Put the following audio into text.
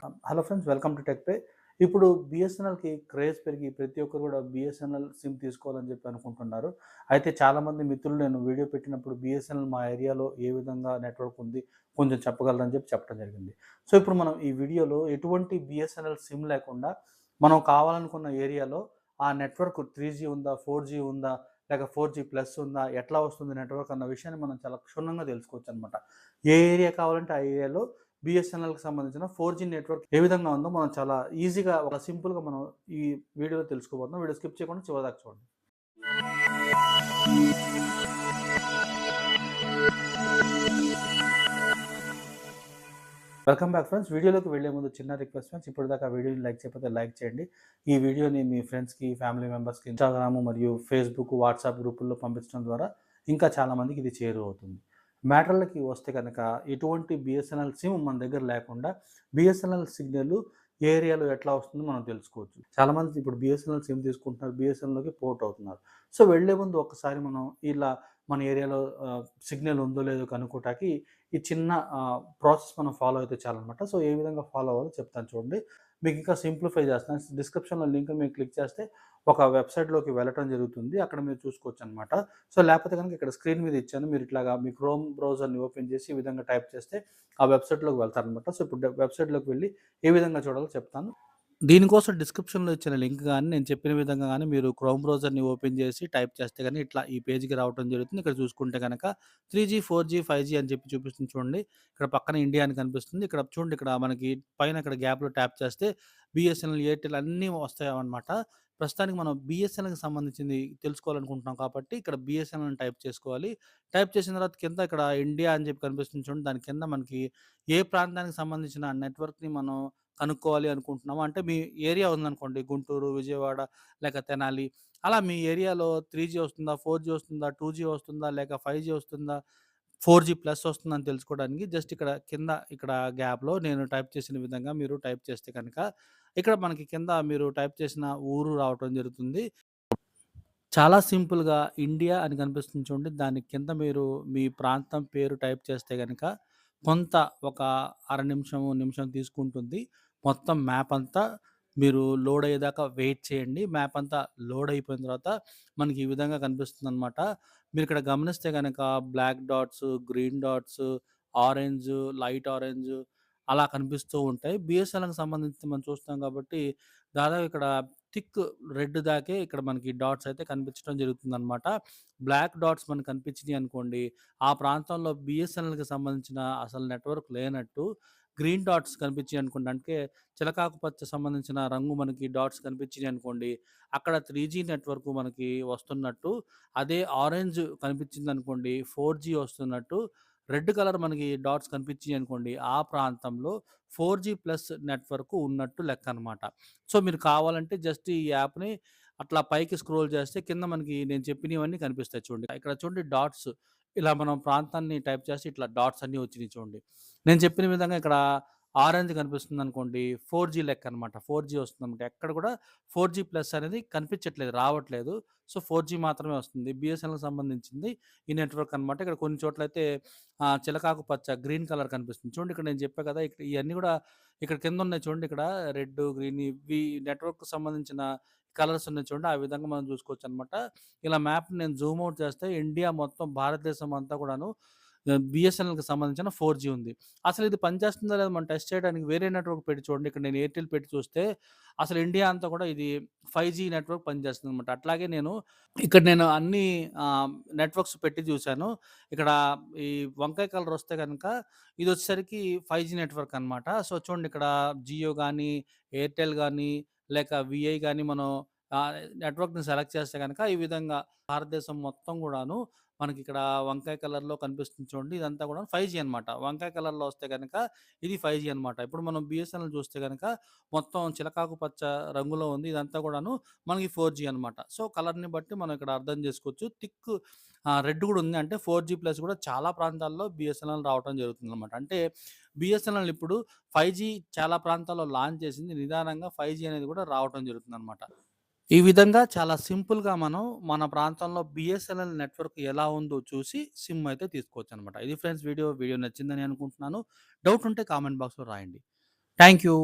Hello friends welcome to tech pay ఇప్పుడు బిఎస్ఎన్ఎల్కి craze పెరిగి ప్రతి ఒక్కరు కూడా బిఎస్ఎన్ఎల్ సిమ్ తీసుకోవాలని చెప్పి అనుకుంటున్నారు. అయితే చాలామంది మిత్రులు నేను వీడియో పెట్టినప్పుడు బిఎస్ఎన్ఎల్ మా ఏరియాలో ఏ విధంగా నెట్వర్క్ ఉంది కొంచెం చెప్పగలరని చెప్పి చెప్పడం జరిగింది. సో ఇప్పుడు మనం ఈ వీడియోలో ఎటువంటి బిఎస్ఎన్ఎల్ సిమ్ లేకుండా మనం కావాలనుకున్న ఏరియాలో ఆ నెట్వర్క్ త్రీ జీ ఉందా ఫోర్ జీ ఉందా లేక ఫోర్ జీ ప్లస్ ఉందా ఎట్లా వస్తుంది నెట్వర్క్ అన్న విషయాన్ని మనం చాలా క్షుణ్ణంగా తెలుసుకోవచ్చు అనమాట ఏ ఏరియా కావాలంటే ఆ ఏరియాలో బిఎస్ఎన్ఎల్కి సంబంధించిన ఫోర్ జీ నెట్వర్క్ ఏ విధంగా ఉందో మనం చాలా ఈజీగా ఒక సింపుల్గా మనం ఈ వీడియోలో తెలుసుకోబోతున్నాం. వీడియో స్కిప్ చేయకుండా చివరిదాకా చూడండి. Welcome back friends. వీడియోలోకి వెళ్ళే ముందు చిన్న రిక్వెస్ట్ ఫ్రెండ్స్. ఇప్పటిదాకా వీడియోని లైక్ చేయకపోతే లైక్ చేయండి. ఈ వీడియోని మీ ఫ్రెండ్స్కి ఫ్యామిలీ మెంబర్స్కి ఇన్స్టాగ్రామ్ మరియు ఫేస్బుక్ వాట్సాప్ గ్రూపుల్లో పంపించడం ద్వారా ఇంకా చాలామందికి ఇది చేరువవుతుంది. అవుతుంది మ్యాటర్లకి వస్తే కనుక ఎటువంటి బిఎస్ఎన్ఎల్ సిమ్ మన దగ్గర లేకుండా బిఎస్ఎన్ఎల్ సిగ్నల్ ఏ ఏరియాలో ఎట్లా వస్తుందో మనం తెలుసుకోవచ్చు. చాలామంది ఇప్పుడు బిఎస్ఎన్ఎల్ సిమ్ తీసుకుంటున్నారు బిఎస్ఎన్ఎల్లోకి పోర్ట్ అవుతున్నారు. సో వెళ్ళే ముందు ఒకసారి మనం ఇలా మన ఏరియాలో సిగ్నల్ ఉందో లేదో కనుక్కోటానికి ఈ చిన్న ప్రాసెస్ మనం ఫాలో అయితే చాలన్నమాట. సో ఏ విధంగా ఫాలో అవ్వాలో చెప్తాను చూడండి. మీకు ఇంకా సింప్లిఫై చేస్తాను డిస్క్రిప్షన్లో లింక్ మీరు క్లిక్ చేస్తే ఒక వెబ్సైట్లోకి వెళ్ళటం జరుగుతుంది. అక్కడ మీరు చూసుకోవచ్చు అనమాట సో లేకపోతే కనుక ఇక్కడ స్క్రీన్ మీద ఇచ్చాను. మీరు ఇట్లాగా మీ క్రోమ్ బ్రౌజర్ని ఓపెన్ చేసి ఈ విధంగా టైప్ చేస్తే ఆ వెబ్సైట్లోకి వెళ్తారనమాట సో ఇప్పుడు వెబ్సైట్లోకి వెళ్ళి ఏ విధంగా చూడాలో చెప్తాను. దీనికోసం డిస్క్రిప్షన్లో ఇచ్చిన లింక్ కానీ నేను చెప్పిన విధంగా కానీ మీరు క్రోమ్ బ్రౌజర్ని ఓపెన్ చేసి టైప్ చేస్తే కానీ ఇట్లా ఈ పేజ్కి రావడం జరుగుతుంది. ఇక్కడ చూసుకుంటే కనుక three G four G five G అని చెప్పి చూపిస్తుంది చూడండి. ఇక్కడ పక్కన ఇండియా అని కనిపిస్తుంది. ఇక్కడ చూడండి ఇక్కడ మనకి పైన ఇక్కడ గ్యాప్లో ట్యాప్ చేస్తే బిఎస్ఎన్ఎల్ ఎయిర్టెల్ అన్నీ వస్తాయన్నమాట. ప్రస్తుతానికి మనం బిఎస్ఎన్ఎల్కి సంబంధించింది తెలుసుకోవాలనుకుంటున్నాం కాబట్టి ఇక్కడ బిఎస్ఎన్ఎల్ టైప్ చేసుకోవాలి. టైప్ చేసిన తర్వాత కింద ఇక్కడ ఇండియా అని చెప్పి కనిపిస్తుంది చూడండి. దాని కింద మనకి ఏ ప్రాంతానికి సంబంధించిన నెట్వర్క్ని మనం కనుక్కోవాలి అనుకుంటున్నాము. అంటే మీ ఏరియా ఉందనుకోండి గుంటూరు విజయవాడ లేక తెనాలి. అలా మీ ఏరియాలో త్రీ జీ వస్తుందా ఫోర్ జీ వస్తుందా టూ జీ వస్తుందా లేక ఫైవ్ జీ వస్తుందా ఫోర్ జీ ప్లస్ వస్తుందని తెలుసుకోవడానికి జస్ట్ ఇక్కడ కింద ఇక్కడ గ్యాప్లో నేను టైప్ చేసిన విధంగా మీరు టైప్ చేస్తే కనుక ఇక్కడ మనకి కింద మీరు టైప్ చేసిన ఊరు రావటం జరుగుతుంది. చాలా సింపుల్గా ఇండియా అని కనిపిస్తుంది చూడండి. దాని కింద మీరు మీ ప్రాంతం పేరు టైప్ చేస్తే కనుక కొంత ఒక అర నిమిషము నిమిషం తీసుకుంటుంది. మొత్తం మ్యాప్ అంతా మీరు లోడ్ అయ్యేదాకా వెయిట్ చేయండి. మ్యాప్ అంతా లోడ్ అయిపోయిన తర్వాత మనకి ఈ విధంగా కనిపిస్తుంది అనమాట మీరు ఇక్కడ గమనిస్తే కనుక black dots green dots orange light orange అలా కనిపిస్తూ ఉంటాయి. బిఎస్ఎన్ఎల్కి సంబంధించి మనం చూస్తాం కాబట్టి దాదాపు ఇక్కడ థిక్ రెడ్ దాకే ఇక్కడ మనకి డాట్స్ అయితే కనిపించడం జరుగుతుందనమాట బ్లాక్ డాట్స్ మనకు కనిపించినాయి అనుకోండి ఆ ప్రాంతంలో బిఎస్ఎన్ఎల్కి సంబంధించిన అసలు నెట్వర్క్ లేనట్టు గ్రీన్ డాట్స్ కనిపించాయి అనుకోండి. అంటే చిలకాకుపచ్చ సంబంధించిన రంగు మనకి డాట్స్ కనిపించినాయి అనుకోండి. అక్కడ త్రీ జీ నెట్వర్క్ మనకి వస్తున్నట్టు అదే ఆరెంజ్ కనిపించింది అనుకోండి ఫోర్ జీ వస్తున్నట్టు రెడ్ కలర్ మనకి డాట్స్ కనిపించాయి అనుకోండి ఆ ప్రాంతంలో ఫోర్ జీ ప్లస్ నెట్వర్క్ ఉన్నట్టు లెక్క అనమాట సో మీరు కావాలంటే జస్ట్ ఈ యాప్ని అట్లా పైకి స్క్రోల్ చేస్తే కింద మనకి నేను చెప్పినవన్నీ కనిపిస్తాయి చూడండి. ఇక్కడ చూడండి డాట్స్ ఇలా మనం ప్రాంతాన్ని టైప్ చేసి ఇట్లా డాట్స్ అన్నీ వచ్చినాయి చూడండి. నేను చెప్పిన విధంగా ఇక్కడ ఆరెంజ్ కనిపిస్తుంది అనుకోండి ఫోర్ జీ లెక్క అనమాట ఫోర్ జీ వస్తుంది అనమాట ఎక్కడ కూడా ఫోర్ జీ ప్లస్ అనేది కనిపించట్లేదు రావట్లేదు. సో ఫోర్ జీ మాత్రమే వస్తుంది. బిఎస్ఎన్ఎల్కి సంబంధించింది ఈ నెట్వర్క్ అనమాట ఇక్కడ కొన్ని చోట్ల అయితే చిలకాకు పచ్చ గ్రీన్ కలర్ కనిపిస్తుంది. చూడండి ఇక్కడ నేను చెప్పా కదా ఇక్కడ ఇవన్నీ కూడా ఇక్కడ కింద ఉన్నాయి చూడండి ఇక్కడ. రెడ్ గ్రీన్ ఇవి నెట్వర్క్ సంబంధించిన కలర్స్ ఉన్నాయి చూడండి ఆ విధంగా మనం చూసుకోవచ్చు అనమాట ఇలా మ్యాప్ నేను జూమ్ అవుట్ చేస్తే ఇండియా మొత్తం భారతదేశం అంతా కూడాను బిఎస్ఎన్ఎల్కి సంబంధించిన ఫోర్ జీ ఉంది. అసలు ఇది పనిచేస్తుందా లేదా మనం టెస్ట్ చేయడానికి వేరే నెట్వర్క్ పెట్టి చూడండి. ఇక్కడ నేను ఎయిర్టెల్ పెట్టి చూస్తే అసలు ఇండియా అంతా కూడా ఇది ఫైవ్ జీ నెట్వర్క్ పనిచేస్తుంది అనమాట అట్లాగే నేను ఇక్కడ నేను అన్ని నెట్వర్క్స్ పెట్టి చూశాను. ఇక్కడ ఈ వంకాయ కలర్ వస్తే కనుక ఇది వచ్చేసరికి ఫైవ్ జీ నెట్వర్క్ అనమాట. సో చూడండి ఇక్కడ జియో కానీ ఎయిర్టెల్ కానీ లేక విఐ కానీ మనం నెట్వర్క్ని సెలెక్ట్ చేస్తే కనుక ఈ విధంగా భారతదేశం మొత్తం కూడాను మనకి ఇక్కడ వంకాయ కలర్‌లో కనిపిస్తుంది చూడండి. ఇదంతా కూడా ఫైవ్ జీ అనమాట. వంకాయ కలర్‌లో వస్తే కనుక ఇది ఫైవ్ జీ అనమాట. ఇప్పుడు మనం బిఎస్ఎన్ఎల్ చూస్తే కనుక మొత్తం చిలకాకు పచ్చ రంగులో ఉంది. ఇదంతా కూడాను మనకి ఫోర్ జీ అనమాట. సో, కలర్‌ని బట్టి మనం ఇక్కడ అర్థం చేసుకోవచ్చు. థిక్ రెడ్ కూడా ఉంది. అంటే ఫోర్ జీ ప్లస్ కూడా చాలా ప్రాంతాల్లో బిఎస్ఎన్ఎల్ రావటం జరుగుతుందనమాట. అంటే బిఎస్ఎన్ఎల్ ఇప్పుడు ఫైవ్ జీ చాలా ప్రాంతాల్లో లాంచ్ చేసింది. నిదానంగా ఫైవ్ జీ అనేది కూడా రావటం జరుగుతుందనమాట. ఈ విధంగా చాలా సింపుల్‌గా మనం మన ప్రాంతంలో బిఎస్ఎన్ఎల్ నెట్వర్క్ ఎలా ఉందో చూసి సిమ్ అయితే తీసుకోవచ్చు అనమాట ఇది ఫ్రెండ్స్ వీడియో. వీడియో నచ్చిందని అనుకుంటున్నాను. డౌట్ ఉంటే కామెంట్ బాక్స్‌లో రాయండి. Thank you